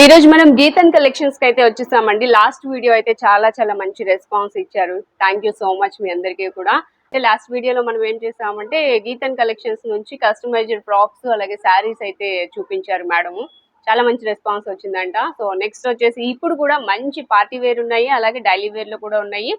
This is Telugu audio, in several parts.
ఈ రోజు మనం గీతన్ కలెక్షన్స్కి అయితే వచ్చేసామండి. లాస్ట్ వీడియో అయితే చాలా చాలా మంచి రెస్పాన్స్ ఇచ్చారు. థ్యాంక్ యూ సో మచ్ మీ అందరికీ కూడా. లాస్ట్ వీడియోలో మనం ఏం చేసామంటే గీతన్ కలెక్షన్స్ నుంచి కస్టమైజ్డ్ ఫ్రాక్స్ అలాగే శారీస్ అయితే చూపించారు మేడం. చాలా మంచి రెస్పాన్స్ వచ్చిందంట. సో నెక్స్ట్ వచ్చేసి ఇప్పుడు కూడా మంచి పార్టీ వేర్ ఉన్నాయి అలాగే డైలీ వేర్లో కూడా ఉన్నాయి.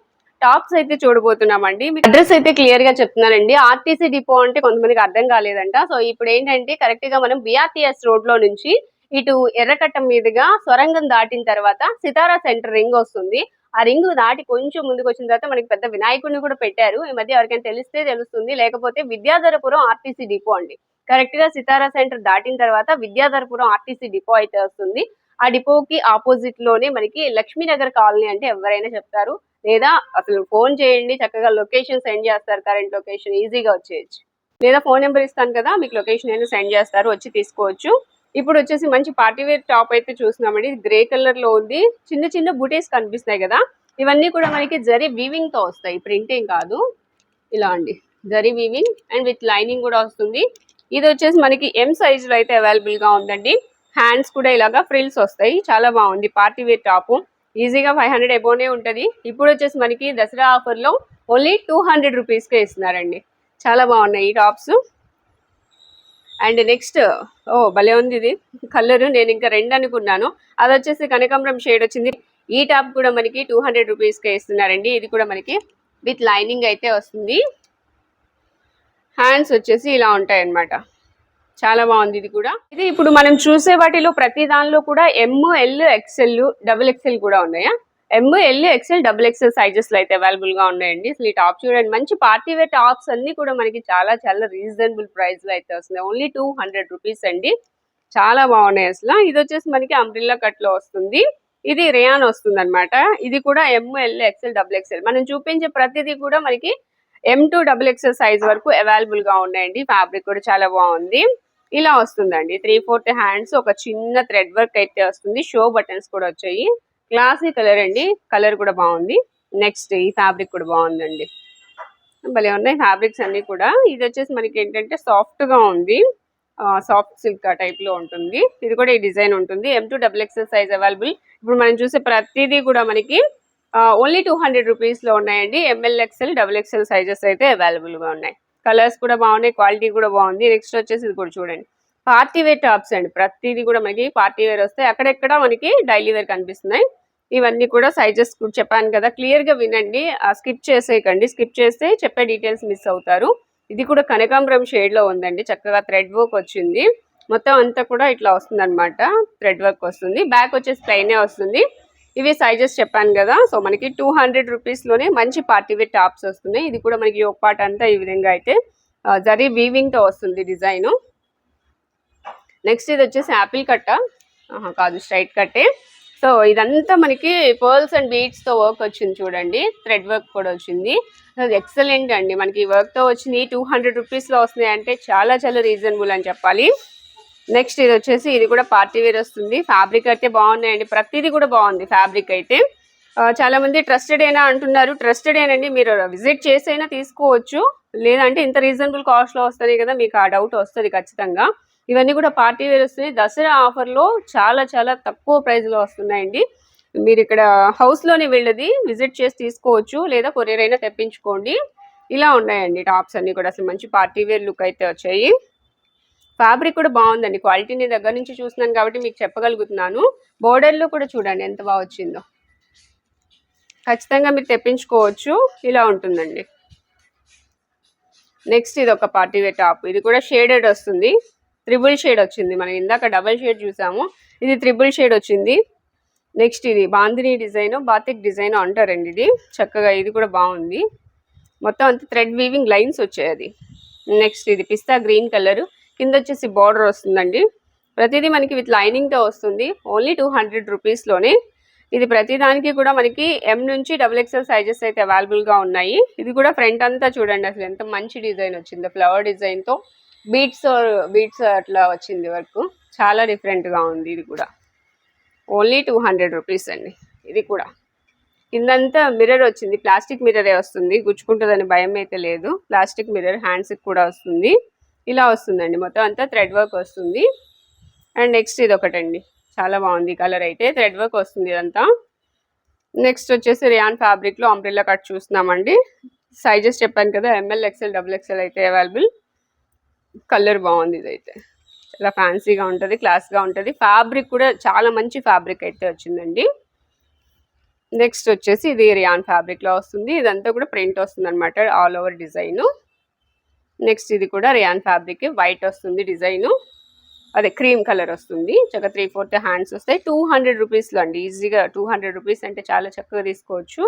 టాప్స్ అయితే చూడబోతున్నామండి. మీకు అడ్రస్ అయితే క్లియర్గా చెప్తున్నానండి. ఆర్టీసీ డిపో అంటే కొంతమందికి అర్థం కాలేదంట. సో ఇప్పుడు ఏంటంటే కరెక్ట్గా మనం బిఆర్టీఎస్ రోడ్లో నుంచి ఇటు ఎర్రకట్ట మీదుగా సొరంగం దాటిన తర్వాత సితారా సెంటర్ రింగ్ వస్తుంది. ఆ రింగ్ దాటి కొంచెం ముందుకు వచ్చిన తర్వాత మనకి పెద్ద వినాయకుడిని కూడా పెట్టారు. ఈ మధ్య ఎవరికైనా తెలిస్తే తెలుస్తుంది. లేకపోతే విద్యాధరపురం ఆర్టీసీ డిపో అండి. కరెక్ట్గా సితారా సెంటర్ దాటిన తర్వాత విద్యాధరపురం ఆర్టీసీ డిపో అయితే వస్తుంది. ఆ డిపోకి ఆపోజిట్లోనే మనకి లక్ష్మీనగర్ కాలనీ అంటే ఎవరైనా చెప్తారు. లేదా అసలు ఫోన్ చేయండి. చక్కగా లొకేషన్ సెండ్ చేస్తారు. కరెంట్ లొకేషన్ ఈజీగా వచ్చేయచ్చు. లేదా ఫోన్ నెంబర్ ఇస్తాను కదా మీకు లొకేషన్ అయినా సెండ్ చేస్తారు. వచ్చి తీసుకోవచ్చు. ఇప్పుడు వచ్చేసి మంచి పార్టీ వేర్ టాప్ అయితే చూస్తున్నామండి. ఇది గ్రే కలర్లో ఉంది. చిన్న చిన్న బుటీస్ కనిపిస్తాయి కదా. ఇవన్నీ కూడా మనకి జరీ వీవింగ్తో వస్తాయి. ప్రింటింగ్ కాదు. ఇలా అండి. Zari weaving and with lining కూడా వస్తుంది. ఇది వచ్చేసి మనకి ఎం సైజ్లో అయితే అవైలబుల్గా ఉందండి. హ్యాండ్స్ కూడా ఇలాగా ఫ్రిల్స్ వస్తాయి. చాలా బాగుంది. Party wear top. ఈజీగా ఫైవ్ హండ్రెడ్ ఎబోనే ఉంటుంది. ఇప్పుడు వచ్చేసి మనకి దసరా ఆఫర్లో ఓన్లీ టూ హండ్రెడ్ రూపీస్ కే ఇస్తున్నారండి. చాలా బాగున్నాయి ఈ టాప్స్. అండ్ నెక్స్ట్ ఓ భలే ఉంది ఇది. కలర్ నేను ఇంకా రెండు అనుకున్నాను. అది వచ్చేసి కనకాంబరం షేడ్ వచ్చింది. ఈ టాప్ కూడా మనకి టూ హండ్రెడ్ రూపీస్కే ఇస్తున్నారండి. ఇది కూడా మనకి విత్ లైనింగ్ అయితే వస్తుంది. హ్యాండ్స్ వచ్చేసి ఇలా ఉంటాయి అన్నమాట చాలా బాగుంది ఇది కూడా. ఇది ఇప్పుడు మనం చూసే వాటిలో ప్రతి దానిలో కూడా M L XL double XL కూడా ఉన్నాయా? M L XL double XL సైజెస్లో అయితే అవైలబుల్గా ఉన్నాయండి. అసలు ఈ టాప్ చూడండి మంచి పార్టీ వేర్ టాప్స్ అన్ని కూడా మనకి చాలా చాలా రీజనబుల్ ప్రైస్లో అయితే వస్తున్నాయి. ఓన్లీ టూ హండ్రెడ్ రూపీస్ అండి. చాలా బాగున్నాయి అసలు. ఇది వచ్చేసి మనకి అంబ్రిల్లా కట్లో వస్తుంది. ఇది రేయాన్ వస్తుంది అనమాట ఇది కూడా M L XL double XL మనం చూపించే ప్రతిదీ కూడా మనకి M to double XL size వరకు అవైలబుల్గా ఉన్నాయండి. ఫ్యాబ్రిక్ కూడా చాలా బాగుంది. ఇలా వస్తుందండి. త్రీ ఫోర్త్ హ్యాండ్స్ ఒక చిన్న థ్రెడ్ వర్క్ అయితే వస్తుంది. షో బటన్స్ కూడా వచ్చాయి. క్లాసీ కలర్ అండి. కలర్ కూడా బాగుంది. నెక్స్ట్ ఈ ఫ్యాబ్రిక్ కూడా బాగుందండి. భలే ఉన్నాయి ఫ్యాబ్రిక్స్ అన్ని కూడా. ఇది వచ్చేసి మనకి ఏంటంటే సాఫ్ట్గా ఉంది. సాఫ్ట్ సిల్క్ టైప్లో ఉంటుంది. ఇది కూడా ఈ డిజైన్ ఉంటుంది. M to double XL size available ఇప్పుడు మనం చూసే ప్రతిదీ కూడా మనకి ఓన్లీ టూ హండ్రెడ్ రూపీస్లో ఉన్నాయండి. M L XL double XL sizes అయితే అవైలబుల్గా ఉన్నాయి. కలర్స్ కూడా బాగున్నాయి. క్వాలిటీ కూడా బాగుంది. నెక్స్ట్ వచ్చేసి ఇది కూడా చూడండి. పార్టీ వేర్ టాప్స్ అండి. ప్రతిదీ కూడా మనకి పార్టీ వేర్ వస్తాయి. అక్కడెక్కడ మనకి డైలీ వేర్ కనిపిస్తున్నాయి. ఇవన్నీ కూడా సైజెస్ కూడా చెప్పాను కదా. క్లియర్గా వినండి. స్కిప్ చేసేయకండి. స్కిప్ చేస్తే చెప్పే డీటెయిల్స్ మిస్ అవుతారు. ఇది కూడా కనకాంబరం షేడ్లో ఉందండి. చక్కగా థ్రెడ్ వర్క్ వచ్చింది. మొత్తం అంతా కూడా ఇట్లా వస్తుంది అనమాట థ్రెడ్ వర్క్ వస్తుంది. బ్యాక్ వచ్చేసి ప్లైనే వస్తుంది. ఇవి సైజెస్ చెప్పాను కదా. సో మనకి టూ హండ్రెడ్ రూపీస్లోనే మంచి పార్టీ టాప్స్ వస్తున్నాయి. ఇది కూడా మనకి ఒక పార్ట్ అంతా ఈ విధంగా అయితే జరీ వీవింగ్తో వస్తుంది డిజైను. నెక్స్ట్ ఇది వచ్చేసి యాపిల్ కట్ట. ఆహా, కాదు స్ట్రైట్ కట్టే. సో ఇదంతా మనకి పర్ల్స్ అండ్ బీట్స్తో వర్క్ వచ్చింది చూడండి. థ్రెడ్ వర్క్ కూడా వచ్చింది. ఎక్సలెంట్ అండి. మనకి వర్క్తో వచ్చింది టూ హండ్రెడ్ రూపీస్లో వస్తున్నాయి అంటే చాలా చాలా రీజనబుల్ అని చెప్పాలి. నెక్స్ట్ ఇది వచ్చేసి ఇది కూడా పార్టీ వేర్ వస్తుంది. ఫ్యాబ్రిక్ అయితే బాగున్నాయండి. ప్రతిదీ కూడా బాగుంది ఫ్యాబ్రిక్ అయితే. చాలామంది చాలా మంది ట్రస్టెడ్ అయినా అంటున్నారు. ట్రస్టెడ్ ఏనండి మీరు విజిట్ చేసైనా తీసుకోవచ్చు. లేదంటే ఇంత రీజనబుల్ కాస్ట్లో వస్తాయి వస్తుంది కదా మీకు ఆ డౌట్ వస్తుంది ఖచ్చితంగా. ఇవన్నీ కూడా పార్టీ వేర్ వస్తున్నాయి. దసరా ఆఫర్లో చాలా చాలా తక్కువ ప్రైస్లో వస్తున్నాయండి. మీరు ఇక్కడ హౌస్లోనే వెళ్ళది విజిట్ చేసి తీసుకోవచ్చు లేదా కొరియర్ అయినా తెప్పించుకోండి. ఇలా ఉన్నాయండి టాప్స్ అన్నీ కూడా. అసలు మంచి పార్టీ వేర్ లుక్ అయితే వచ్చాయి. ఫ్యాబ్రిక్ కూడా బాగుందండి. క్వాలిటీని దగ్గర నుంచి చూస్తున్నాను కాబట్టి మీకు చెప్పగలుగుతున్నాను. బోర్డర్లో కూడా చూడండి ఎంత బాగా వచ్చిందో. ఖచ్చితంగా మీరు తెప్పించుకోవచ్చు. ఇలా ఉంటుందండి. నెక్స్ట్ ఇది ఒక పార్టీ వేర్ టాప్. ఇది కూడా షేడెడ్ వస్తుంది. త్రిబుల్ షేడ్ వచ్చింది. మనం ఇందాక డబల్ షేడ్ చూసాము. ఇది త్రిబుల్ షేడ్ వచ్చింది. నెక్స్ట్ ఇది బాందిని డిజైన్ బాతిక్ డిజైన్ అంటారండి ఇది. చక్కగా ఇది కూడా బాగుంది. మొత్తం అంత థ్రెడ్ వీవింగ్ లైన్స్ వచ్చాయి అది. నెక్స్ట్ ఇది పిస్తా గ్రీన్ కలర్. కింద వచ్చేసి బార్డర్ వస్తుందండి. ప్రతిదీ మనకి విత్ లైనింగ్తో వస్తుంది. ఓన్లీ టూ హండ్రెడ్ రూపీస్లోనే. ఇది ప్రతిదానికి కూడా మనకి ఎం నుంచి డబుల్ ఎక్స్ఎల్ సైజెస్ అయితే అవైలబుల్గా ఉన్నాయి. ఇది కూడా ఫ్రంట్ అంతా చూడండి అసలు ఎంత మంచి డిజైన్ వచ్చింది ఫ్లవర్ డిజైన్తో. బీట్స్ బీట్స్ అట్లా వచ్చింది వర్క్ చాలా డిఫరెంట్గా ఉంది ఇది కూడా. ఓన్లీ టూ హండ్రెడ్ రూపీస్ అండి. ఇది కూడా. కిందంతా మిర్రర్ వచ్చింది. ప్లాస్టిక్ మిర్రరే వస్తుంది. గుచ్చుకుంటుందని భయం అయితే లేదు. ప్లాస్టిక్ మిర్రర్ హ్యాండ్స్కి కూడా వస్తుంది. ఇలా వస్తుందండి. మొత్తం అంతా థ్రెడ్ వర్క్ వస్తుంది. అండ్ నెక్స్ట్ ఇది ఒకటండి. చాలా బాగుంది కలర్ అయితే. థ్రెడ్ వర్క్ వస్తుంది ఇదంతా. నెక్స్ట్ వచ్చేసి రియాన్ ఫ్యాబ్రిక్లో అంబ్రిల్లా కట్ చూస్తున్నామండి. సైజెస్ చెప్పాను కదా M L XL double XL అయితే అవైలబుల్ కలర్ బాగుంది ఇదైతే. చాలా ఫ్యాన్సీగా ఉంటుంది క్లాస్గా ఉంటుంది. ఫ్యాబ్రిక్ కూడా చాలా మంచి ఫ్యాబ్రిక్ అయితే వచ్చిందండి. నెక్స్ట్ వచ్చేసి ఇది రియాన్ ఫ్యాబ్రిక్లో వస్తుంది. ఇదంతా కూడా ప్రింట్ వస్తుంది అనమాట ఆల్ ఓవర్ డిజైను. నెక్స్ట్ ఇది కూడా రియాన్ ఫ్యాబ్రిక్ వైట్ వస్తుంది డిజైను. అదే క్రీమ్ కలర్ వస్తుంది. చక్కగా త్రీ ఫోర్త్ హ్యాండ్స్ వస్తాయి. టూ హండ్రెడ్ రూపీస్లో అండి ఈజీగా టూ హండ్రెడ్ రూపీస్ అంటే చాలా చక్కగా తీసుకోవచ్చు.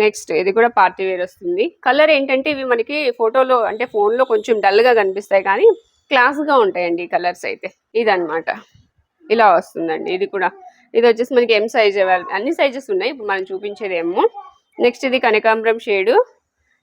నెక్స్ట్ ఇది కూడా పార్టీ వేర్ వస్తుంది. కలర్ ఏంటంటే ఇవి మనకి ఫోటోలో అంటే ఫోన్లో కొంచెం డల్గా కనిపిస్తాయి కానీ క్లాస్గా ఉంటాయండి ఈ కలర్స్ అయితే. ఇదనమాట ఇలా వస్తుందండి. ఇది కూడా. ఇది వచ్చేసి మనకి ఎం సైజ్ అన్ని సైజెస్ ఉన్నాయి. ఇప్పుడు మనం చూపించేది ఏమో నెక్స్ట్ ఇది కనకాంబరం షేడు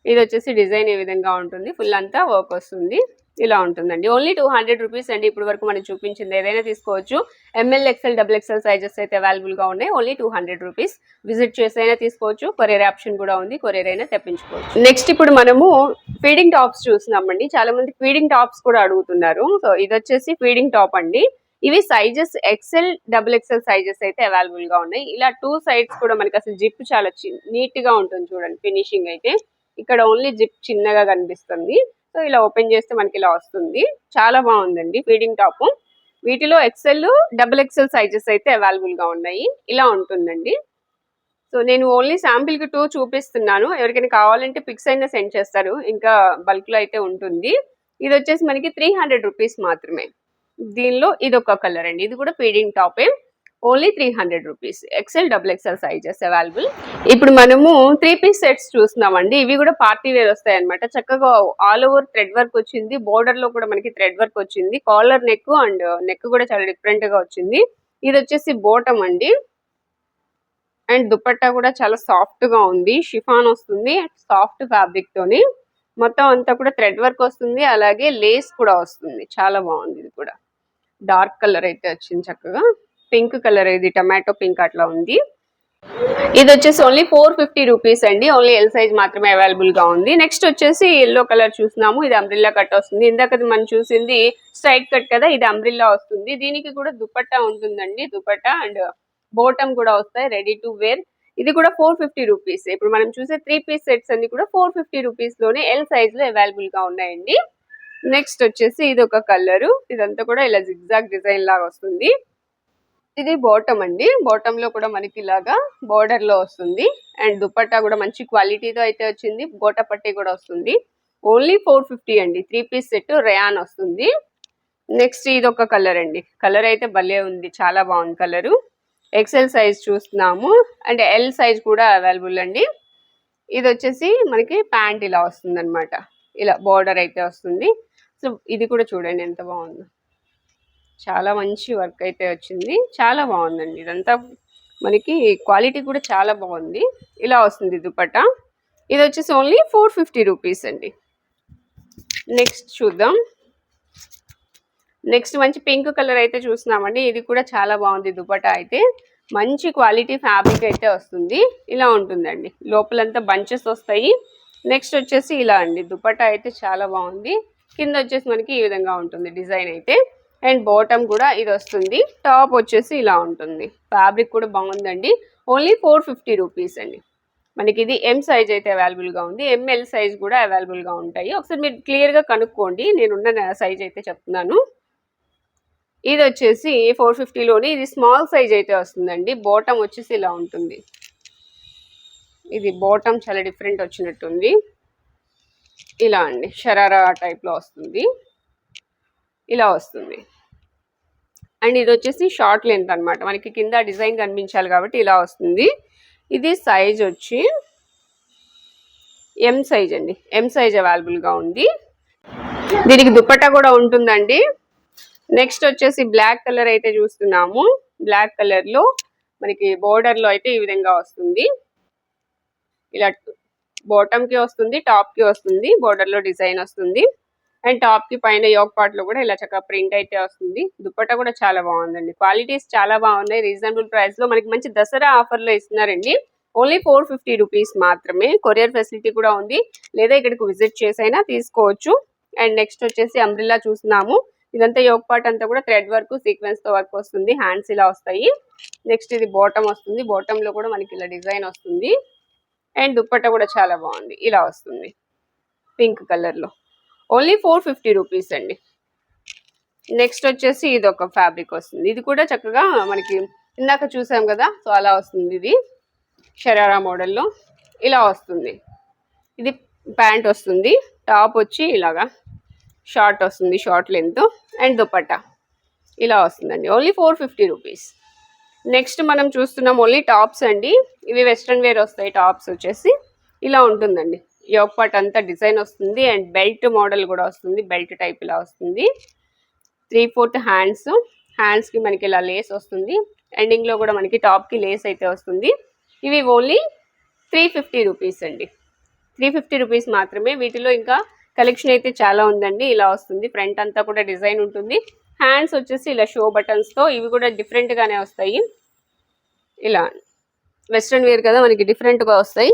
ఇది వచ్చేసి డిజైన్ ఈ విధంగా ఉంటుంది. ఫుల్ అంతా వర్క్ వస్తుంది. ఇలా ఉంటుందండి. ఓన్లీ టూ హండ్రెడ్ రూపీస్ అండి. ఇప్పుడు వరకు మనం చూపించింది. ఏదైనా తీసుకోవచ్చు. M L XL double XL sizes అయితే అవైలబుల్గా ఉన్నాయి. Only two hundred rupees visit చేసి అయినా తీసుకోవచ్చు. కొరియర్ ఆప్షన్ కూడా ఉంది. కొరియర్ అయినా తెప్పించుకోవచ్చు. నెక్స్ట్ ఇప్పుడు మనము ఫీడింగ్ టాప్స్ చూస్తున్నామండి. చాలా మంది ఫీడింగ్ టాప్స్ కూడా అడుగుతున్నారు. సో ఇది వచ్చేసి ఫీడింగ్ టాప్ అండి. ఇవి sizes XL double XL sizes అయితే అవైలబుల్గా ఉన్నాయి. ఇలా టూ సైడ్స్ కూడా మనకి అసలు జిప్ చాలా నీట్గా ఉంటుంది చూడండి. ఫినిషింగ్ అయితే. ఇక్కడ ఓన్లీ జిప్ చిన్నగా కనిపిస్తుంది. సో ఇలా ఓపెన్ చేస్తే మనకి ఇలా వస్తుంది. చాలా బాగుందండి ఫీడింగ్ టాప్. వీటిలో ఎక్సెల్ డబుల్ ఎక్సెల్ సైజెస్ అయితే అవైలబుల్గా ఉన్నాయి. ఇలా ఉంటుందండి. సో నేను ఓన్లీ శాంపిల్కి టూ చూపిస్తున్నాను. ఎవరికైనా కావాలంటే పిక్స్ అయినా సెండ్ చేస్తారు. ఇంకా బల్క్లో అయితే ఉంటుంది. ఇది వచ్చేసి మనకి త్రీ హండ్రెడ్ రూపీస్ మాత్రమే. దీనిలో ఇది ఒక కలర్ అండి. ఇది కూడా feeding టాపే only three hundred rupees. XL double XL sizes available ఇప్పుడు మనము త్రీ పీస్ సెట్స్ చూస్తున్నామండి. ఇవి కూడా పార్టీ వేర్ వస్తాయి అనమాట చక్కగా ఆల్ ఓవర్ థ్రెడ్ వర్క్ వచ్చింది. బోర్డర్లో కూడా మనకి థ్రెడ్ వర్క్ వచ్చింది. కాలర్ నెక్ అండ్ నెక్ కూడా చాలా డిఫరెంట్గా వచ్చింది. ఇది వచ్చేసి బోటం అండి. అండ్ దుపట్టా కూడా చాలా సాఫ్ట్గా ఉంది. షిఫాన్ వస్తుంది. సాఫ్ట్ ఫ్యాబ్రిక్ తోని. మొత్తం అంతా కూడా థ్రెడ్ వర్క్ వస్తుంది. అలాగే లేస్ కూడా వస్తుంది. చాలా బాగుంది ఇది కూడా. డార్క్ కలర్ అయితే వచ్చింది చక్కగా. పింక్ కలర్ ఇది టమాటో పింక్ అట్లా ఉంది. ఇది వచ్చేసి ఓన్లీ ఫోర్ ఫిఫ్టీ రూపీస్ అండి. ఓన్లీ ఎల్ సైజ్ మాత్రమే అవైలబుల్గా ఉంది. నెక్స్ట్ వచ్చేసి ఎల్లో కలర్ చూసినాము ఇది అంబ్రిల్లా కట్ వస్తుంది. ఇందాక మనం చూసింది స్ట్రైట్ కట్ కదా ఇది అంబ్రిల్లా వస్తుంది. దీనికి కూడా దుపట్టా ఉంటుందండి. దుపట్టా అండ్ బోటం కూడా వస్తాయి రెడీ టు వేర్ ఇది కూడా ఫోర్ ఫిఫ్టీ రూపీస్ ఇప్పుడు మనం చూసే త్రీ పీస్ సెట్స్ అన్ని కూడా ఫోర్ ఫిఫ్టీ రూపీస్లోనే ఎల్ సైజ్లో అవైలబుల్గా ఉన్నాయండి. నెక్స్ట్ వచ్చేసి ఇది ఒక కలర్ ఇదంతా కూడా ఇలా జిగ్జాగ్ డిజైన్ లాగా వస్తుంది. ఇది బాటమ్ అండి. బాటమ్లో కూడా మనకి ఇలాగా బోర్డర్లో వస్తుంది. అండ్ దుపట్టా కూడా మంచి క్వాలిటీతో అయితే వచ్చింది. గోట పట్టి కూడా వస్తుంది. ఓన్లీ ఫోర్ ఫిఫ్టీ అండి. త్రీ పీస్ సెట్ రేయాన్ వస్తుంది. నెక్స్ట్ ఇది ఒక కలర్ అండి. కలర్ అయితే భలే ఉంది. చాలా బాగుంది కలరు ఎక్సెల్ సైజ్ చూస్తున్నాము. అండ్ ఎల్ సైజ్ కూడా అవైలబుల్ అండి. ఇది వచ్చేసి మనకి ప్యాంట్ ఇలా వస్తుంది ఇలా బార్డర్ అయితే వస్తుంది. సో ఇది కూడా చూడండి ఎంత బాగుందో. చాలా మంచి వర్క్ అయితే వచ్చింది. చాలా బాగుందండి. ఇదంతా మనకి క్వాలిటీ కూడా చాలా బాగుంది. ఇలా వస్తుంది దుపట్టా. ఇది వచ్చేసి ఓన్లీ ఫోర్ ఫిఫ్టీ రూపీస్ అండి. నెక్స్ట్ చూద్దాం. నెక్స్ట్ మంచి పింక్ కలర్ అయితే చూస్తున్నామండి. ఇది కూడా చాలా బాగుంది దుపట్టా అయితే. మంచి క్వాలిటీ ఫ్యాబ్రిక్ అయితే వస్తుంది. ఇలా ఉంటుందండి. లోపలంతా బంచెస్ వస్తాయి. నెక్స్ట్ వచ్చేసి ఇలా అండి. దుపట్టా అయితే చాలా బాగుంది. కింద వచ్చేసి మనకి ఈ విధంగా ఉంటుంది డిజైన్ అయితే. అండ్ బాటమ్ కూడా ఇది వస్తుంది. టాప్ వచ్చేసి ఇలా ఉంటుంది. ఫ్యాబ్రిక్ కూడా బాగుందండి. ఓన్లీ ఫోర్ ఫిఫ్టీ రూపీస్ అండి. మనకి ఇది ఎం సైజ్ అయితే అవైలబుల్గా ఉంది. ఎంఎల్ సైజ్ కూడా అవైలబుల్గా ఉంటాయి. ఒకసారి మీరు క్లియర్గా కనుక్కోండి. నేనున్న సైజ్ అయితే చెప్తున్నాను. ఇది వచ్చేసి ఫోర్ ఫిఫ్టీలోని ఇది స్మాల్ సైజ్ అయితే వస్తుందండి. బాటమ్ వచ్చేసి ఇలా ఉంటుంది. ఇది బాటమ్ చాలా డిఫరెంట్ వచ్చినట్టుంది. ఇలా అండి. షరారా టైప్లో వస్తుంది. ఇలా వస్తుంది. అండ్ ఇది వచ్చేసి షార్ట్ లెంత్ అన్నమాట. మనకి కింద డిజైన్ కనిపించాలి కాబట్టి ఇలా వస్తుంది. ఇది సైజ్ వచ్చి ఎం సైజ్ అండి. ఎం సైజ్ అవైలబుల్గా ఉంది. దీనికి దుప్పట్టా కూడా ఉంటుందండి. నెక్స్ట్ వచ్చేసి బ్లాక్ కలర్ అయితే చూస్తున్నాము. బ్లాక్ కలర్లో మనకి బోర్డర్లో అయితే ఈ విధంగా వస్తుంది. ఇలా బాటమ్కి వస్తుంది టాప్కి వస్తుంది బోర్డర్లో డిజైన్ వస్తుంది. అండ్ టాప్కి పైన యోగ్ పార్ట్లో కూడా ఇలా చక్కగా ప్రింట్ అయితే వస్తుంది. దుపట్టా కూడా చాలా బాగుందండి. క్వాలిటీస్ చాలా బాగున్నాయి. రీజనబుల్ ప్రైస్లో మనకి మంచి దసరా ఆఫర్లో ఇస్తున్నారండి. ఓన్లీ ఫోర్ ఫిఫ్టీ రూపీస్ మాత్రమే. కొరియర్ ఫెసిలిటీ కూడా ఉంది. లేదా ఇక్కడికి విజిట్ చేసైనా తీసుకోవచ్చు. అండ్ నెక్స్ట్ వచ్చేసి అంబ్రిల్లా చూస్తున్నాము. ఇదంతా యోగ్ పార్ట్ అంతా కూడా థ్రెడ్ వర్క్ సీక్వెన్స్తో వర్క్ వస్తుంది. హ్యాండ్స్ ఇలా వస్తాయి. నెక్స్ట్ ఇది బాటమ్ వస్తుంది. బాటమ్లో కూడా మనకి ఇలా డిజైన్ వస్తుంది. అండ్ దుప్పట్ట కూడా చాలా బాగుంది. ఇలా వస్తుంది. పింక్ కలర్లో. ఓన్లీ ఫోర్ ఫిఫ్టీ రూపీస్ అండి. నెక్స్ట్ వచ్చేసి ఇది ఒక ఫ్యాబ్రిక్ వస్తుంది. ఇది కూడా చక్కగా మనకి ఇందాక చూసాం కదా సో అలా వస్తుంది ఇది. షరారా మోడల్లో ఇలా వస్తుంది. ఇది ప్యాంట్ వస్తుంది. టాప్ వచ్చి ఇలాగా షార్ట్ వస్తుంది షార్ట్ లెంత్ అండ్ దుపట్టా. ఇలా వస్తుందండి. Only four fifty rupees. Next మనం చూస్తున్నాం ఓన్లీ టాప్స్ అండి. ఇవి వెస్ట్రన్ వేర్ వస్తాయి టాప్స్ వచ్చేసి. ఇలా ఉంటుందండి. యోక్ పార్ట్ అంతా డిజైన్ వస్తుంది అండ్ బెల్ట్ మోడల్ కూడా వస్తుంది బెల్ట్ టైప్ ఇలా వస్తుంది. త్రీ ఫోర్త్ హ్యాండ్స్ హ్యాండ్స్కి మనకి ఇలా లేస్ వస్తుంది. ఎండింగ్లో కూడా మనకి టాప్కి లేస్ అయితే వస్తుంది. ఇవి ఓన్లీ త్రీ ఫిఫ్టీ రూపీస్ అండి. త్రీ ఫిఫ్టీ రూపీస్ మాత్రమే. వీటిలో ఇంకా కలెక్షన్ అయితే చాలా ఉందండి. ఇలా వస్తుంది. ఫ్రంట్ అంతా కూడా డిజైన్ ఉంటుంది. హ్యాండ్స్ వచ్చేసి ఇలా షో బటన్స్తో ఇవి కూడా డిఫరెంట్గానే వస్తాయి. ఇలా. వెస్ట్రన్ వేర్ కదా మనకి డిఫరెంట్గా వస్తాయి.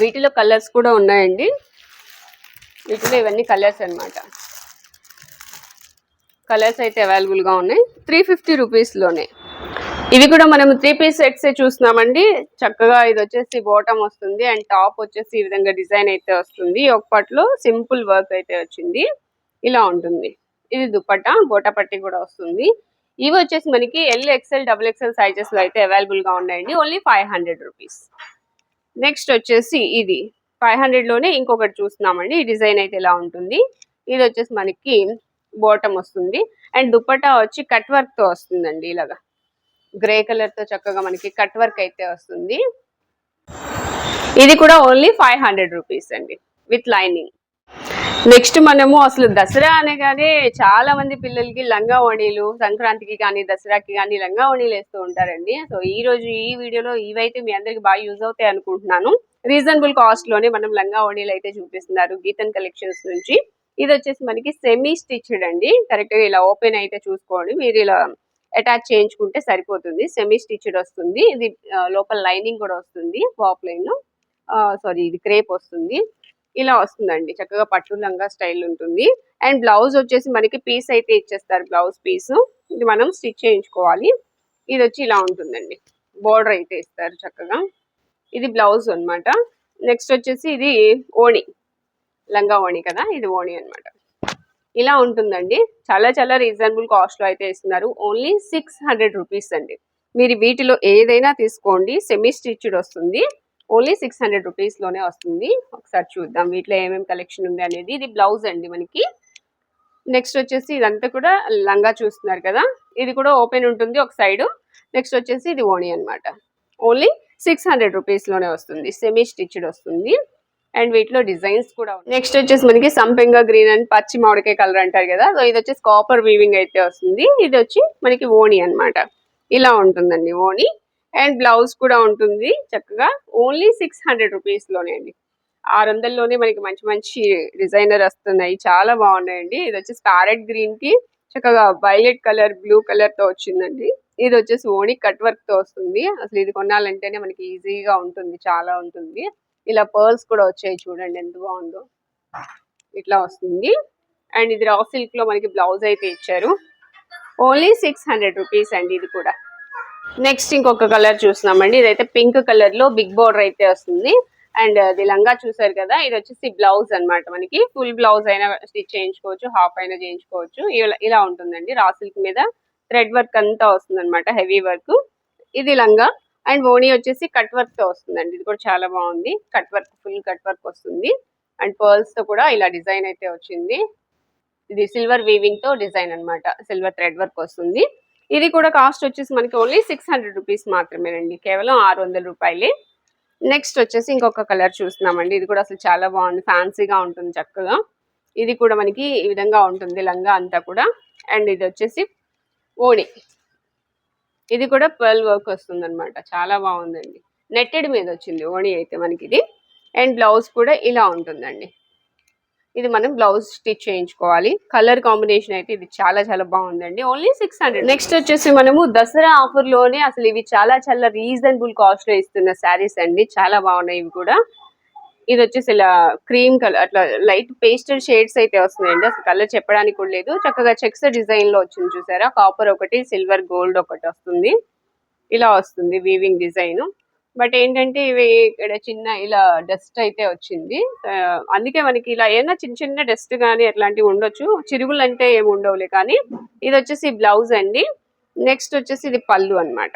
వీటిలో కలర్స్ కూడా ఉన్నాయండి. వీటిలో ఇవన్నీ కలర్స్ అన్నమాట. కలర్స్ అయితే అవైలబుల్గా ఉన్నాయి. త్రీ ఫిఫ్టీ రూపీస్లోనే. ఇవి కూడా మనం త్రీ పీస్ సెట్సే చూస్తున్నామండి. చక్కగా ఇది వచ్చేసి బాటమ్ వస్తుంది అండ్ టాప్ వచ్చేసి ఈ విధంగా డిజైన్ అయితే వస్తుంది. ఒక పట్లో సింపుల్ వర్క్ అయితే వచ్చింది. ఇలా ఉంటుంది. ఇది దుపట్టా గోటా పట్టి కూడా వస్తుంది. ఇవి వచ్చేసి మనకి ఎల్ ఎక్స్ఎల్ డబుల్ ఎక్స్ఎల్ సైజెస్లో అయితే అవైలబుల్గా ఉన్నాయండి. Only five hundred rupees. Next వచ్చేసి ఇది. ఫైవ్ హండ్రెడ్లోనే ఇంకొకటి చూస్తున్నామండి. ఈ డిజైన్ అయితే ఇలా ఉంటుంది? ఇది వచ్చేసి మనకి బాటమ్ వస్తుంది. అండ్ దుపట్టా వచ్చి కట్ వర్క్తో వస్తుందండి ఇలాగా. గ్రే కలర్తో చక్కగా మనకి కట్ వర్క్ అయితే వస్తుంది. ఇది కూడా ఓన్లీ ఫైవ్ హండ్రెడ్ రూపీస్ అండి. విత్ లైనింగ్ నెక్స్ట్ మనము అసలు దసరా అనగానే చాలా మంది పిల్లలకి లంగా ఓణీలు సంక్రాంతికి కానీ దసరాకి కానీ లంగా ఓణీలు వేస్తూ ఉంటారండి. సో ఈ రోజు ఈ వీడియోలో ఇవైతే మీ అందరికి బాగా యూజ్ అవుతాయి అనుకుంటున్నాను. రీజనబుల్ కాస్ట్లోనే మనం లంగా ఓణీలు అయితే చూపిస్తున్నారు గీతన్ కలెక్షన్స్ నుంచి. ఇది వచ్చేసి మనకి సెమీ స్టిచ్డ్ అండి. కరెక్ట్గా ఇలా ఓపెన్ అయితే చూసుకోండి. మీరు ఇలా అటాచ్ చేయించుకుంటే సరిపోతుంది. సెమీ స్టిచ్డ్ వస్తుంది. ఇది లోపల లైనింగ్ కూడా వస్తుంది. పాప్ లైన్ సారీ ఇది క్రేప్ వస్తుంది. ఇలా వస్తుందండి. చక్కగా పట్టు లంగా స్టైల్ ఉంటుంది. అండ్ బ్లౌజ్ వచ్చేసి మనకి పీస్ అయితే ఇచ్చేస్తారు. Blouse piece. ఇది మనం స్టిచ్ చేయించుకోవాలి. ఇది వచ్చి ఇలా ఉంటుందండి. బోర్డర్ అయితే ఇస్తారు చక్కగా. ఇది బ్లౌజ్ అనమాట నెక్స్ట్ వచ్చేసి ఇది ఓణి. లంగా ఓణి కదా? ఇది ఓణి అన్నమాట. ఇలా ఉంటుందండి. చాలా చాలా రీజనబుల్ కాస్ట్లో అయితే ఇస్తున్నారు. ఓన్లీ సిక్స్ హండ్రెడ్ రూపీస్ అండి. మీరు వీటిలో ఏదైనా తీసుకోండి. సెమీ స్టిచ్డ్ వస్తుంది. ఓన్లీ సిక్స్ హండ్రెడ్ రూపీస్లోనే వస్తుంది. ఒకసారి చూద్దాం వీటిలో ఏమేమి కలెక్షన్ ఉంది అనేది. ఇది బ్లౌజ్ అండి మనకి. నెక్స్ట్ వచ్చేసి ఇదంతా కూడా లంగా చూస్తున్నారు కదా. ఇది కూడా ఓపెన్ ఉంటుంది ఒక సైడు. నెక్స్ట్ వచ్చేసి ఇది ఓణి అనమాట ఓన్లీ సిక్స్ హండ్రెడ్ రూపీస్లోనే వస్తుంది. సెమీ స్టిచ్డ్ వస్తుంది. అండ్ వీటిలో డిజైన్స్ కూడా నెక్స్ట్ వచ్చేసి మనకి సంపెంగ గ్రీన్ అండ్ పచ్చి మామిడికాయ కలర్ అంటారు కదా. సో ఇది వచ్చేసి కాపర్ వీవింగ్ అయితే వస్తుంది. ఇది వచ్చి మనకి ఓణి అన్నమాట. ఇలా ఉంటుందండి ఓణి. అండ్ బ్లౌజ్ కూడా ఉంటుంది చక్కగా. ఓన్లీ సిక్స్ హండ్రెడ్ రూపీస్లోనే అండి. ఆరు వందల్లోనే మనకి మంచి మంచి డిజైనర్ వస్తున్నాయి. చాలా బాగున్నాయండి. ఇది వచ్చేసి ప్యారెట్ గ్రీన్కి చక్కగా వైలెట్ కలర్ బ్లూ కలర్తో వచ్చిందండి. ఇది వచ్చేసి ఓన్లీ కట్ వర్క్తో వస్తుంది. అసలు ఇది కొనాలంటేనే మనకి ఈజీగా ఉంటుంది. చాలా ఉంటుంది. ఇలా పర్ల్స్ కూడా వచ్చాయి చూడండి ఎంత బాగుందో. ఇట్లా వస్తుంది. అండ్ ఇది రా సిల్క్లో మనకి బ్లౌజ్ అయితే ఇచ్చారు. ఓన్లీ సిక్స్ హండ్రెడ్ రూపీస్ అండి ఇది కూడా. నెక్స్ట్ ఇంకొక కలర్ చూస్తున్నామండి. ఇదైతే పింక్ కలర్లో బిగ్ బోర్డర్ అయితే వస్తుంది. అండ్ అది uh, లంగా చూసారు కదా ఇది వచ్చేసి బ్లౌజ్ అన్నమాట మనకి. ఫుల్ బ్లౌజ్ అయినా స్టిచ్ చేయించుకోవచ్చు హాఫ్ అయినా చేయించుకోవచ్చు. ఇలా ఉంటుందండి. రా సిల్క్ మీద థ్రెడ్ వర్క్ అంతా వస్తుంది అనమాట హెవీ వర్క్ ఇది లంగా. అండ్ ఓణి వచ్చేసి కట్ వర్క్తో వస్తుందండి. ఇది కూడా చాలా బాగుంది. Cut work full cut work వస్తుంది. అండ్ పర్ల్స్తో కూడా ఇలా డిజైన్ అయితే వచ్చింది. ఇది సిల్వర్ వీవింగ్తో డిజైన్ అన్నమాట. సిల్వర్ థ్రెడ్ వర్క్ వస్తుంది. ఇది కూడా కాస్ట్ వచ్చేసి మనకి ఓన్లీ సిక్స్ హండ్రెడ్ రూపీస్ మాత్రమేనండి. కేవలం ఆరు వందల రూపాయలే. నెక్స్ట్ వచ్చేసి ఇంకొక కలర్ చూస్తున్నామండి. ఇది కూడా అసలు చాలా బాగుంది. ఫ్యాన్సీగా ఉంటుంది చక్కగా. ఇది కూడా మనకి ఈ విధంగా ఉంటుంది లంగా అంతా కూడా. అండ్ ఇది వచ్చేసి ఓణి. ఇది కూడా పర్ల్ వర్క్ వస్తుంది అనమాట చాలా బాగుందండి. నెట్టెడ్ మీద వచ్చింది ఓణి అయితే మనకి ఇది. అండ్ బ్లౌజ్ కూడా ఇలా ఉంటుందండి. ఇది మనం బ్లౌజ్ స్టిచ్ చేయించుకోవాలి. కలర్ కాంబినేషన్ అయితే ఇది చాలా చాలా బాగుందండి. ఓన్లీ సిక్స్ హండ్రెడ్ నెక్స్ట్ వచ్చేసి మనము దసరా ఆఫర్లోనే అసలు ఇవి చాలా చాలా రీజనబుల్ కాస్ట్లో ఇస్తున్న శారీస్ అండి. చాలా బాగున్నాయి ఇవి కూడా. ఇది వచ్చేసి ఇలా క్రీమ్ కలర్ అట్లా లైట్ పేస్టల్ షేడ్స్ అయితే వస్తున్నాయండి. అసలు కలర్ చెప్పడానికి కూడా లేదు. చక్కగా చెక్స్ డిజైన్లో వచ్చింది చూసారా? కాపర్ ఒకటి సిల్వర్ గోల్డ్ ఒకటి వస్తుంది. ఇలా వస్తుంది వీవింగ్ డిజైన్ బట్ ఏంటంటే ఇవి ఇక్కడ చిన్న ఇలా డస్ట్ అయితే వచ్చింది. అందుకే మనకి ఇలా ఏదైనా చిన్న చిన్న డస్ట్ కానీ అట్లాంటివి ఉండొచ్చు. చిరుగులు అంటే ఏమి ఉండవులే కానీ ఇది వచ్చేసి బ్లౌజ్ అండి. నెక్స్ట్ వచ్చేసి ఇది పళ్ళు అన్నమాట.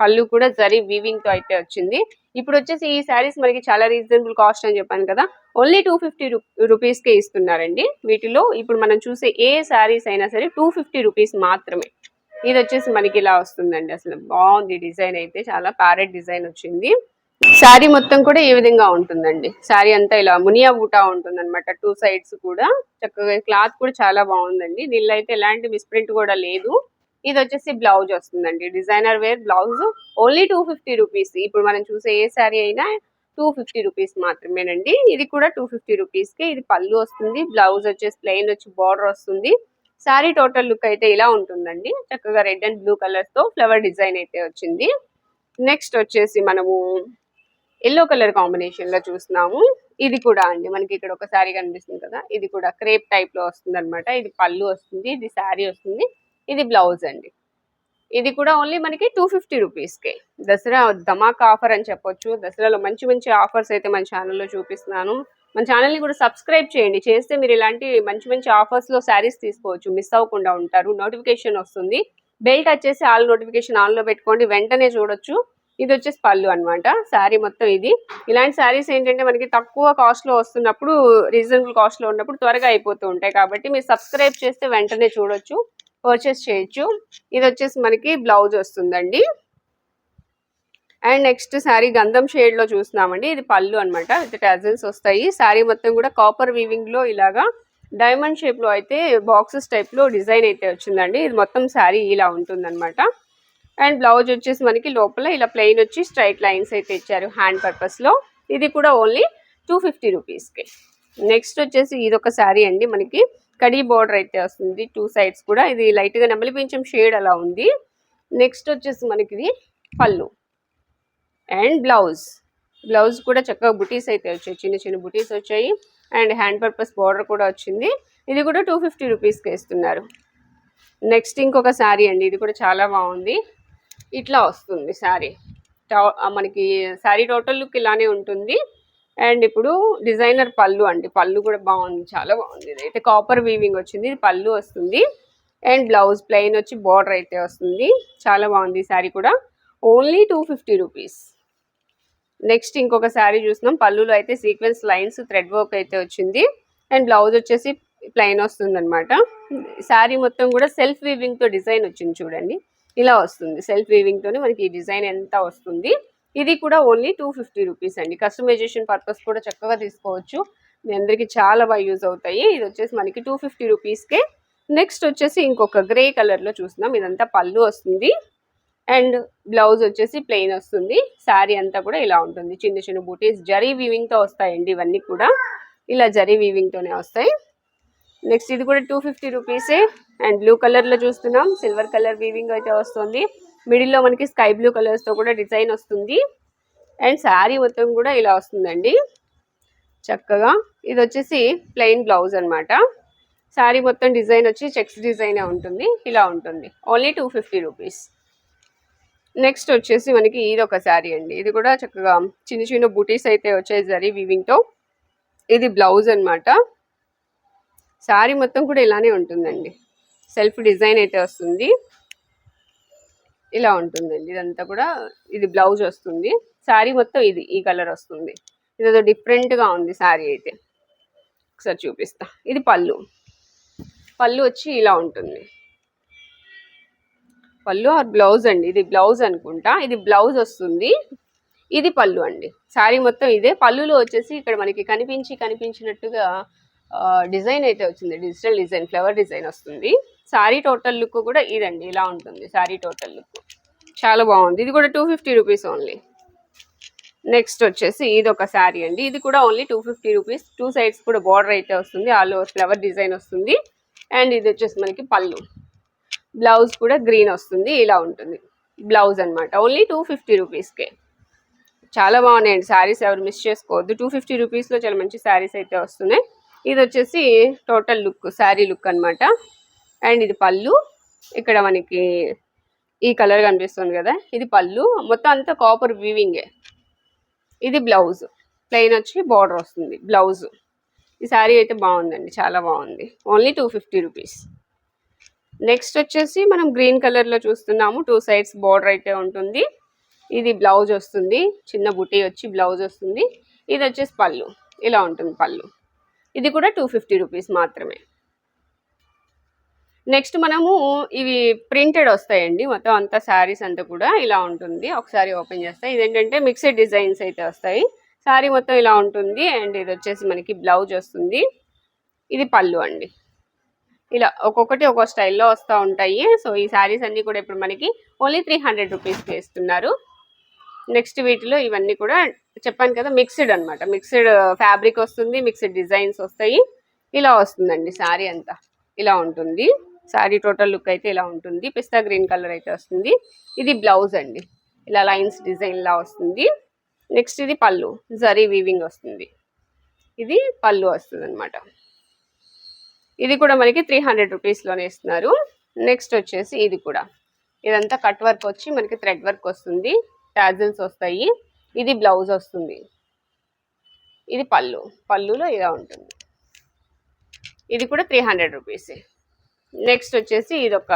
పళ్ళు కూడా జరీ వీవింగ్తో అయితే వచ్చింది. ఇప్పుడు వచ్చేసి ఈ శారీస్ మనకి చాలా రీజనబుల్ కాస్ట్ అని చెప్పాను కదా. ఓన్లీ టూ ఫిఫ్టీ రూపీస్ కే ఇస్తున్నారండి. వీటిలో ఇప్పుడు మనం చూసే ఏ శారీస్ అయినా సరే టూ ఫిఫ్టీ రూపీస్ మాత్రమే. ఇది వచ్చేసి మనకి ఇలా వస్తుందండి. అసలు బాగుంది డిజైన్ అయితే. చాలా ప్యారెట్ డిజైన్ వచ్చింది. శారీ మొత్తం కూడా ఈ విధంగా ఉంటుందండి. శారీ అంతా ఇలా మునియా బూటా ఉంటుంది అనమాట టూ సైడ్స్ కూడా. చక్కగా క్లాత్ కూడా చాలా బాగుందండి. దీనిలో అయితే ఎలాంటి మిస్ప్రింట్ కూడా లేదు. ఇది వచ్చేసి బ్లౌజ్ వస్తుందండి. Designer wear blouse only two fifty rupees. ఇప్పుడు మనం చూసే ఏ శారీ అయినా టూ ఫిఫ్టీ రూపీస్ మాత్రమేనండి. ఇది కూడా టూ ఫిఫ్టీ రూపీస్కి ఇది పళ్ళు వస్తుంది బ్లౌజ్ వచ్చేసి ప్లెయిన్ వచ్చి బార్డర్ వస్తుంది. శారీ టోటల్ లుక్ అయితే ఇలా ఉంటుందండి. చక్కగా రెడ్ అండ్ బ్లూ కలర్స్తో ఫ్లవర్ డిజైన్ అయితే వచ్చింది. నెక్స్ట్ వచ్చేసి మనము ఎల్లో కలర్ కాంబినేషన్లో చూస్తున్నాము. ఇది కూడా అండి మనకి ఇక్కడ ఒక శారీ కనిపిస్తుంది కదా ఇది కూడా క్రేప్ టైప్లో వస్తుంది అనమాట ఇది పళ్ళు వస్తుంది ఇది శారీ వస్తుంది ఇది బ్లౌజ్ అండి. ఇది కూడా ఓన్లీ మనకి టూ ఫిఫ్టీ రూపీస్కే దసరా ధమాకా ఆఫర్ అని చెప్పొచ్చు. దసరాలో మంచి మంచి ఆఫర్స్ అయితే మన ఛానల్లో చూపిస్తున్నాను. మన ఛానల్ని కూడా సబ్స్క్రైబ్ చేయండి. చేస్తే మీరు ఇలాంటి మంచి మంచి ఆఫర్స్లో శారీస్ తీసుకోవచ్చు. మిస్ అవ్వకుండా ఉంటారు. నోటిఫికేషన్ వస్తుంది. బెల్ట్ వచ్చేసి ఆల్ నోటిఫికేషన్ ఆన్లో పెట్టుకోండి. వెంటనే చూడొచ్చు. ఇది వచ్చేసి పళ్ళు అన్నమాట. శారీ మొత్తం ఇది. ఇలాంటి శారీస్ ఏంటంటే మనకి తక్కువ కాస్ట్లో వస్తున్నప్పుడు రీజనబుల్ కాస్ట్లో ఉన్నప్పుడు త్వరగా అయిపోతూ ఉంటాయి. కాబట్టి మీరు సబ్స్క్రైబ్ చేస్తే వెంటనే చూడొచ్చు. పర్చేస్ చేయొచ్చు. ఇది వచ్చేసి మనకి బ్లౌజ్ వస్తుందండి. అండ్ నెక్స్ట్ శారీ గంధం షేడ్లో చూస్తున్నామండి. ఇది పళ్ళు అనమాట విత్ టజల్స్ వస్తాయి. శారీ మొత్తం కూడా కాపర్ వీవింగ్లో ఇలాగా డైమండ్ షేప్లో అయితే బాక్సెస్ టైప్లో డిజైన్ అయితే వచ్చిందండి. ఇది మొత్తం శారీ ఇలా ఉంటుందన్నమాట. అండ్ బ్లౌజ్ వచ్చేసి మనకి లోపల ఇలా ప్లెయిన్ వచ్చి స్ట్రైట్ లైన్స్ అయితే ఇచ్చారు హ్యాండ్ పర్పస్లో ఇది కూడా ఓన్లీ టూ ఫిఫ్టీ రూపీస్కి నెక్స్ట్ వచ్చేసి ఇది ఒక శారీ అండి మనకి. కడీ బార్డర్ అయితే వస్తుంది. టూ సైడ్స్ కూడా. ఇది లైట్గా నెమలి షేడ్ అలా ఉంది. నెక్స్ట్ వచ్చేసి మనకి ఇది పళ్ళు. And blouse. బ్లౌజ్ కూడా చక్కగా బుటీస్ అయితే వచ్చాయి. చిన్న చిన్న బుటీస్ వచ్చాయి. అండ్ హ్యాండ్ పర్పస్ బార్డర్ కూడా వచ్చింది. ఇది కూడా టూ ఫిఫ్టీ రూపీస్కి ఇస్తున్నారు నెక్స్ట్ ఇంకొక శారీ అండి. ఇది కూడా చాలా బాగుంది. ఇట్లా వస్తుంది శారీ. మనకి శారీ టోటల్ లుక్ ఇలానే ఉంటుంది. అండ్ ఇప్పుడు డిజైనర్ పళ్ళు అండి. పళ్ళు కూడా బాగుంది. చాలా బాగుంది. అయితే కాపర్ వీవింగ్ వచ్చింది. ఇది పళ్ళు వస్తుంది. అండ్ బ్లౌజ్ ప్లెయిన్ వచ్చి బార్డర్ అయితే వస్తుంది. చాలా బాగుంది ఈ శారీ కూడా. Only two fifty rupees. Next ఇంకొక శారీ చూస్తున్నాం. పళ్ళులో అయితే సీక్వెన్స్ లైన్స్ థ్రెడ్ వర్క్ అయితే వచ్చింది. అండ్ బ్లౌజ్ వచ్చేసి ప్లెయిన్ వస్తుంది అనమాట శారీ మొత్తం కూడా సెల్ఫ్ వీవింగ్తో డిజైన్ వచ్చింది చూడండి. ఇలా వస్తుంది. సెల్ఫ్ వీవింగ్తోనే మనకి ఈ డిజైన్ ఎంత వస్తుంది. ఇది కూడా ఓన్లీ టూ ఫిఫ్టీ రూపీస్ అండి. కస్టమైజేషన్ పర్పస్ కూడా చక్కగా తీసుకోవచ్చు. మీ అందరికీ చాలా బాగా యూజ్ అవుతాయి. ఇది వచ్చేసి మనకి టూ ఫిఫ్టీ రూపీస్కే నెక్స్ట్ వచ్చేసి ఇంకొక గ్రే కలర్లో చూస్తున్నాం. ఇదంతా పళ్ళు వస్తుంది. అండ్ బ్లౌజ్ వచ్చేసి ప్లెయిన్ వస్తుంది. శారీ అంతా కూడా ఇలా ఉంటుంది. చిన్న చిన్న బూటీస్ జరీ వీవింగ్తో వస్తాయండి ఇవన్నీ కూడా. ఇలా జరీ వీవింగ్తోనే వస్తాయి. నెక్స్ట్ ఇది కూడా టూ ఫిఫ్టీ రూపీసే అండ్ బ్లూ కలర్లో చూస్తున్నాం. సిల్వర్ కలర్ వీవింగ్ అయితే వస్తుంది. మిడిల్లో మనకి స్కై బ్లూ కలర్స్తో కూడా డిజైన్ వస్తుంది. అండ్ శారీ మొత్తం కూడా ఇలా వస్తుందండి. చక్కగా. ఇది వచ్చేసి ప్లెయిన్ బ్లౌజ్ అనమాట శారీ మొత్తం డిజైన్ వచ్చి చెక్స్ డిజైనే ఉంటుంది. ఇలా ఉంటుంది. Only two fifty rupees next వచ్చేసి మనకి ఇది ఒక శారీ అండి. ఇది కూడా చక్కగా చిన్న చిన్న బూటీస్ అయితే వచ్చాయి జరీ వీవింగ్తో ఇది బ్లౌజ్ అన్నమాట. శారీ మొత్తం కూడా ఇలానే ఉంటుందండి. సెల్ఫ్ డిజైన్ అయితే వస్తుంది. ఇలా ఉంటుందండి. ఇదంతా కూడా ఇది బ్లౌజ్ వస్తుంది. శారీ మొత్తం ఇది ఈ కలర్ వస్తుంది. ఇదేదో డిఫరెంట్గా ఉంది శారీ అయితే. ఒకసారి చూపిస్తా. ఇది పళ్ళు. పళ్ళు వచ్చి ఇలా ఉంటుంది. పళ్ళు ఆర్ బ్లౌజ్ అండి. ఇది బ్లౌజ్ అనుకుంటా. ఇది బ్లౌజ్ వస్తుంది. ఇది పళ్ళు అండి. శారీ మొత్తం ఇదే. పళ్ళులో వచ్చేసి ఇక్కడ మనకి కనిపించి కనిపించినట్టుగా డిజైన్ అయితే వచ్చింది. డిజిటల్ డిజైన్ ఫ్లవర్ డిజైన్ వస్తుంది. శారీ టోటల్ లుక్ కూడా ఇదండి. ఇలా ఉంటుంది శారీ టోటల్ లుక్. చాలా బాగుంది. ఇది కూడా two fifty rupees only. Next వచ్చేసి ఇది ఒక శారీ అండి. ఇది కూడా only two fifty rupees. Two sides కూడా బార్డర్ అయితే వస్తుంది. ఆల్ ఓవర్ ఫ్లవర్ డిజైన్ వస్తుంది. అండ్ ఇది వచ్చేసి మనకి పళ్ళు. బ్లౌజ్ కూడా గ్రీన్ వస్తుంది ఇలా ఉంటుంది. బ్లౌజ్ అన్నమాట. ఓన్లీ టూ ఫిఫ్టీ రూపీస్కే. చాలా బాగున్నాయండి శారీస్ ఎవరు మిస్ చేసుకోవద్దు. టూ ఫిఫ్టీ రూపీస్లో చాలా మంచి శారీస్ అయితే వస్తున్నాయి. ఇది వచ్చేసి టోటల్ లుక్ శారీ లుక్ అనమాట అండ్ ఇది పళ్ళు. ఇక్కడ మనకి ఈ కలర్ కనిపిస్తుంది కదా ఇది పళ్ళు. మొత్తం అంతా కాపర్ వీవింగే ఇది బ్లౌజ్. ప్లెయిన్ వచ్చి బార్డర్ వస్తుంది బ్లౌజ్. ఈ శారీ అయితే బాగుందండి చాలా బాగుంది. Only two fifty rupees. Next వచ్చేసి మనం గ్రీన్ కలర్లో చూస్తున్నాము. టూ సైడ్స్ బార్డర్ అయితే ఉంటుంది. ఇది బ్లౌజ్ వస్తుంది. చిన్న బుటీ వచ్చి బ్లౌజ్ వస్తుంది. ఇది వచ్చేసి పళ్ళు. ఇలా ఉంటుంది పళ్ళు. ఇది కూడా టూ ఫిఫ్టీ రూపీస్ మాత్రమే. నెక్స్ట్ మనము ఇవి ప్రింటెడ్ వస్తాయండి. మొత్తం అంతా శారీస్ అంతా కూడా ఇలా ఉంటుంది. ఒకసారి ఓపెన్ చేస్తాయి ఇదేంటంటే మిక్స్డ్ డిజైన్స్ అయితే వస్తాయి. శారీ మొత్తం ఇలా ఉంటుంది. అండ్ ఇది వచ్చేసి మనకి బ్లౌజ్ వస్తుంది. ఇది పళ్ళు అండి. ఇలా ఒక్కొక్కటి ఒక్కో స్టైల్లో వస్తూ ఉంటాయి. సో ఈ శారీస్ అన్నీ కూడా ఇప్పుడు మనకి ఓన్లీ త్రీ హండ్రెడ్ రూపీస్కి ఇస్తున్నారు నెక్స్ట్ వీటిలో ఇవన్నీ కూడా చెప్పాను కదా మిక్స్డ్ అనమాట మిక్స్డ్ ఫ్యాబ్రిక్ వస్తుంది మిక్స్డ్ డిజైన్స్ వస్తాయి. ఇలా వస్తుందండి శారీ అంతా. ఇలా ఉంటుంది. శారీ టోటల్ లుక్ అయితే ఇలా ఉంటుంది. పిస్తా గ్రీన్ కలర్ అయితే వస్తుంది. ఇది బ్లౌజ్ అండి. ఇలా లైన్స్ డిజైన్ ఇలా వస్తుంది. నెక్స్ట్ ఇది పళ్ళు. జరీ వీవింగ్ వస్తుంది. ఇది పళ్ళు వస్తుంది అనమాట ఇది కూడా మనకి త్రీ హండ్రెడ్ రూపీస్లోనే ఇస్తున్నారు. నెక్స్ట్ వచ్చేసి ఇది కూడా. ఇదంతా కట్ వర్క్ వచ్చి మనకి థ్రెడ్ వర్క్ వస్తుంది. టాజిల్స్ వస్తాయి. ఇది బ్లౌజ్ వస్తుంది. ఇది పళ్ళు. పళ్ళులో ఇలా ఉంటుంది. ఇది కూడా త్రీ హండ్రెడ్ రూపీస్ నెక్స్ట్ వచ్చేసి ఇది ఒక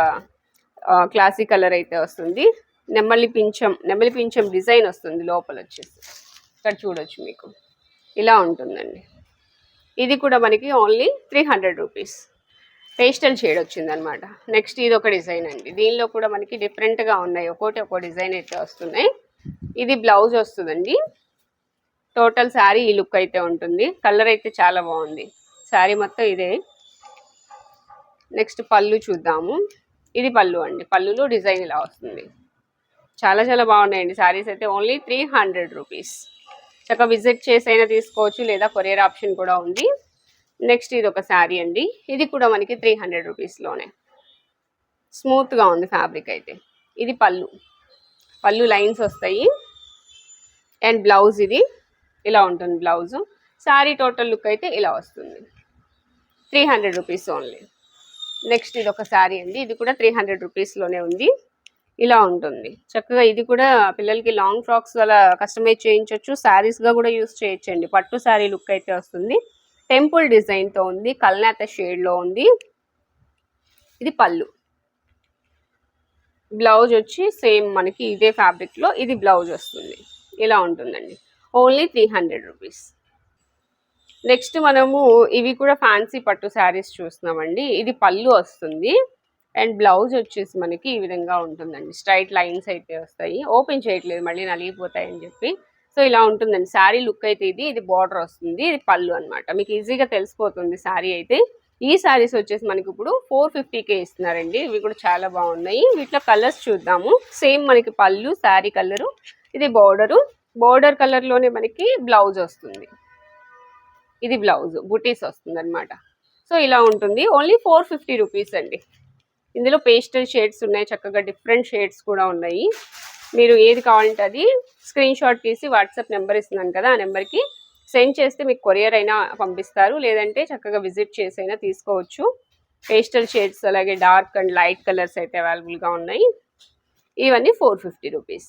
క్లాసిక్ కలర్ అయితే వస్తుంది. నెమ్మలి పింఛం నెమ్మలి పింఛం డిజైన్ వస్తుంది లోపల వచ్చేసి. ఇక్కడ చూడొచ్చు మీకు. ఇలా ఉంటుందండి. ఇది కూడా మనకి only three hundred rupees pastel shade వచ్చిందనమాట నెక్స్ట్ ఇది ఒక డిజైన్ అండి. దీనిలో కూడా మనకి డిఫరెంట్గా ఉన్నాయి. ఒకటి ఒక డిజైన్ అయితే వస్తున్నాయి. ఇది బ్లౌజ్ వస్తుందండి. టోటల్ శారీ ఈ లుక్ అయితే ఉంటుంది. కలర్ అయితే చాలా బాగుంది. శారీ మొత్తం ఇదే. నెక్స్ట్ పళ్ళు చూద్దాము. ఇది పళ్ళు అండి. పళ్ళులో డిజైన్ ఇలా వస్తుంది. చాలా చాలా బాగున్నాయండి. శారీస్ అయితే ఓన్లీ త్రీ హండ్రెడ్ రూపీస్ చక్కగా విజిట్ చేసి అయినా తీసుకోవచ్చు లేదా కొరియర్ ఆప్షన్ కూడా ఉంది. నెక్స్ట్ ఇది ఒక శారీ అండి. ఇది కూడా మనకి త్రీ హండ్రెడ్ రూపీస్లోనే స్మూత్గా ఉంది ఫ్యాబ్రిక్ అయితే. ఇది పళ్ళు. పళ్ళు లైన్స్ వస్తాయి. అండ్ బ్లౌజ్ ఇది. ఇలా ఉంటుంది బ్లౌజు శారీ టోటల్ లుక్ అయితే ఇలా వస్తుంది. Three hundred rupees only next ఇది ఒక శారీ అండి. ఇది కూడా త్రీ హండ్రెడ్ రూపీస్లోనే ఉంది. ఇలా ఉంటుంది. చక్కగా ఇది కూడా పిల్లలకి లాంగ్ ఫ్రాక్స్ అలా కస్టమైజ్ చేయించవచ్చు శారీస్గా కూడా యూస్ చేయొచ్చండి. పట్టు శారీ లుక్ అయితే వస్తుంది. టెంపుల్ డిజైన్తో ఉంది. కల్నేత షేడ్లో ఉంది. ఇది పళ్ళు. బ్లౌజ్ వచ్చి సేమ్ మనకి ఇదే ఫ్యాబ్రిక్లో ఇది బ్లౌజ్ వస్తుంది. ఇలా ఉంటుందండి. Only three hundred rupees. Next మనము ఇవి కూడా ఫ్యాన్సీ పట్టు శారీస్ చూస్తున్నామండి. ఇది పళ్ళు వస్తుంది. అండ్ బ్లౌజ్ వచ్చేసి మనకి ఈ విధంగా ఉంటుందండి. స్ట్రైట్ లైన్స్ అయితే వస్తాయి. ఓపెన్ చేయట్లేదు మళ్ళీ నలిగిపోతాయి అని చెప్పి. సో ఇలా ఉంటుందండి. శారీ లుక్ అయితే ఇది. ఇది బార్డర్ వస్తుంది. ఇది పళ్ళు అనమాట మీకు ఈజీగా తెలిసిపోతుంది శారీ అయితే. ఈ శారీస్ వచ్చేసి మనకి ఇప్పుడు ఫోర్ ఫిఫ్టీకే ఇస్తున్నారండి. ఇవి కూడా చాలా బాగున్నాయి. వీటిలో కలర్స్ చూద్దాము. సేమ్ మనకి పళ్ళు శారీ కలరు ఇది బార్డరు. బార్డర్ కలర్లోనే మనకి బ్లౌజ్ వస్తుంది. ఇది బ్లౌజ్ బుటీస్ వస్తుంది అనమాట సో ఇలా ఉంటుంది. ఓన్లీ ఫోర్ ఫిఫ్టీ రూపీస్ అండి. ఇందులో పేస్టల్ షేడ్స్ ఉన్నాయి చక్కగా డిఫరెంట్ షేడ్స్ కూడా ఉన్నాయి. మీరు ఏది కావాలంటే అది స్క్రీన్ షాట్ తీసి వాట్సాప్ నెంబర్ ఇస్తున్నాను కదా ఆ నెంబర్కి సెండ్ చేస్తే మీకు కొరియర్ అయినా పంపిస్తారు లేదంటే చక్కగా విజిట్ చేసి అయినా తీసుకోవచ్చు. పేస్టల్ షేడ్స్ అలాగే డార్క్ అండ్ లైట్ కలర్స్ అయితే అవైలబుల్గా ఉన్నాయి. ఇవన్నీ ఫోర్ ఫిఫ్టీ రూపీస్.